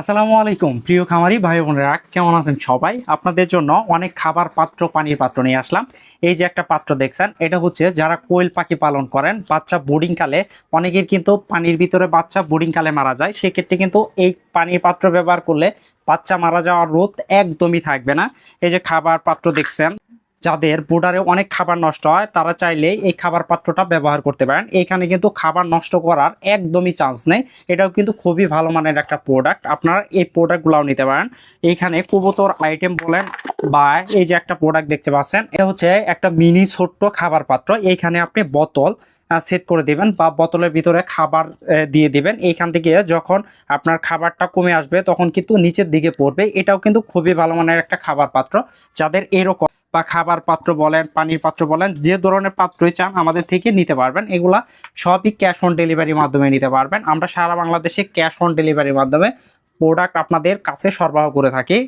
আসসালামু আলাইকুম, প্রিয় খামারি ভাই বোনেরা, কেমন আছেন সবাই? আপনাদের জন্য অনেক খাবার পাত্র, পানির পাত্র নিয়ে আসলাম। এই যে একটা পাত্র দেখছেন, এটা হচ্ছে যারা কোয়েল পাখি পালন করেন, বাচ্চা বোর্ডিং কালে, অনেকের কিন্তু পানির ভিতরে বাচ্চা বোর্ডিং কালে মারা যায়। সেক্ষেত্রে কিন্তু এই পানির পাত্র ব্যবহার করলে বাচ্চা মারা যাওয়ার রোধ একদমই থাকবে না। এই যে খাবার পাত্র দেখছেন যাদের বোর্ডারে অনেক খাবার নষ্ট হয়, তারা চাইলে এই খাবার পাত্রটা ব্যবহার করতে পারেন। এখানে কিন্তু খাবার নষ্ট করার একদমই চান্স নেই। এটাও কিন্তু খুবই ভালো মানের একটা প্রোডাক্ট আপনারা এই প্রোডাক্টগুলোও নিতে পারেন। এইখানে কবুতর আইটেম বলেন বা এই যে একটা প্রোডাক্ট দেখতে পাচ্ছেন, এটা হচ্ছে একটা মিনি ছোট্ট খাবার পাত্র। এইখানে আপনি বোতল সেট করে দিবেন বা বোতলের ভিতরে খাবার দিয়ে দিবেন। এইখান থেকে যখন আপনার খাবারটা কমে আসবে, তখন কিন্তু নিচের দিকে পড়বে। এটাও কিন্তু খুবই ভালো মানের একটা খাবার পাত্র। যাদের এরকম বা খাবার পাত্র বলেন, পানির পাত্র বলেন, যে ধরনের পাত্রই চান আমাদের থেকে নিতে পারবেন। এগুলা সবই ক্যাশ অন ডেলিভারির মাধ্যমে নিতে পারবেন। আমরা সারা বাংলাদেশে ক্যাশ অন ডেলিভারির মাধ্যমে প্রোডাক্ট আপনাদের কাছে সরবরাহ করে থাকি।